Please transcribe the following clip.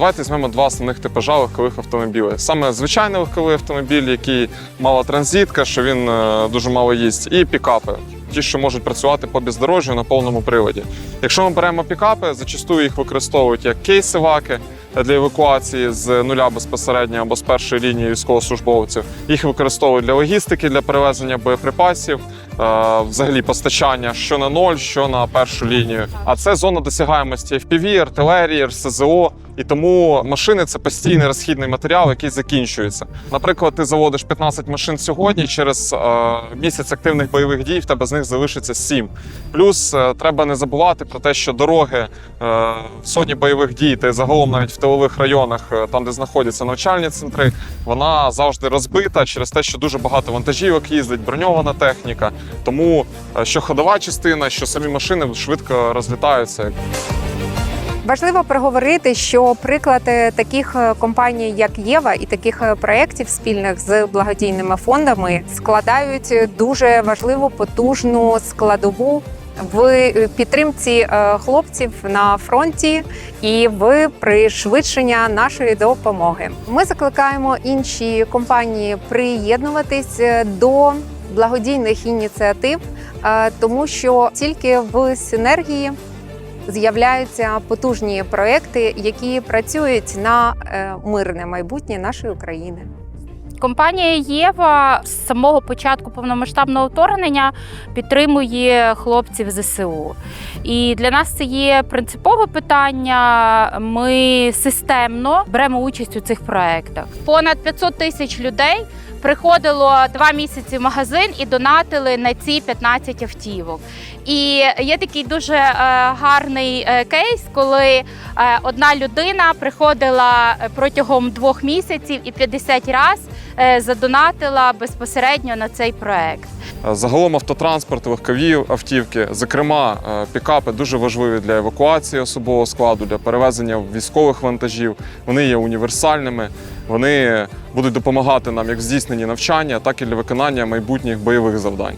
Давайте візьмемо два основних типажа легкових автомобілів. Саме звичайний легковий автомобіль, який мала транзитка, що він е, дуже мало їсть, і пікапи. Ті, що можуть працювати по бездорожжю на повному приводі. Якщо ми беремо пікапи, зачастую їх використовують як кейси-ваки для евакуації з нуля безпосередньо або з першої лінії військовослужбовців. Їх використовують для логістики, для перевезення боєприпасів, е, взагалі постачання що на ноль, що на першу лінію. А це зона досягаємості FPV, артилерії, РСЗО. І тому машини це постійний розхідний матеріал, який закінчується. Наприклад, ти заводиш 15 машин сьогодні. Через е, місяць активних бойових дій в тебе з них залишиться 7. Плюс е, треба не забувати про те, що дороги е, в зоні бойових дій та загалом навіть в тилових районах, е, там де знаходяться навчальні центри, вона завжди розбита через те, що дуже багато вантажівок їздить, броньована техніка. Тому е, що ходова частина, що самі машини швидко розлітаються. Важливо проговорити, що приклад таких е, компаній, як Єва, і таких е, проєктів спільних з благодійними фондами складають е, дуже важливу потужну складову. В підтримці хлопців на фронті і в пришвидшення нашої допомоги. Ми закликаємо інші компанії приєднуватись до благодійних ініціатив, тому що тільки в синергії з'являються потужні проекти, які працюють на е, мирне майбутнє нашої України. Компанія Єва з самого початку повномасштабного вторгнення підтримує хлопців ЗСУ. І для нас це є принципове питання. Ми системно беремо участь у цих проєктах. Понад 500 тисяч людей приходило два місяці в магазин і донатили на ці 15 автівок. І є такий дуже е, гарний е, кейс, коли е, одна людина приходила протягом двох місяців і 50 разів задонатила безпосередньо на цей проект. Е, Загалом автотранспорт, легкові автівки, зокрема е, пікапи, дуже важливі для евакуації особового складу, для перевезення військових вантажів. Вони є універсальними. Вони будуть допомагати нам як в здійсненні навчання, так і для виконання майбутніх бойових завдань.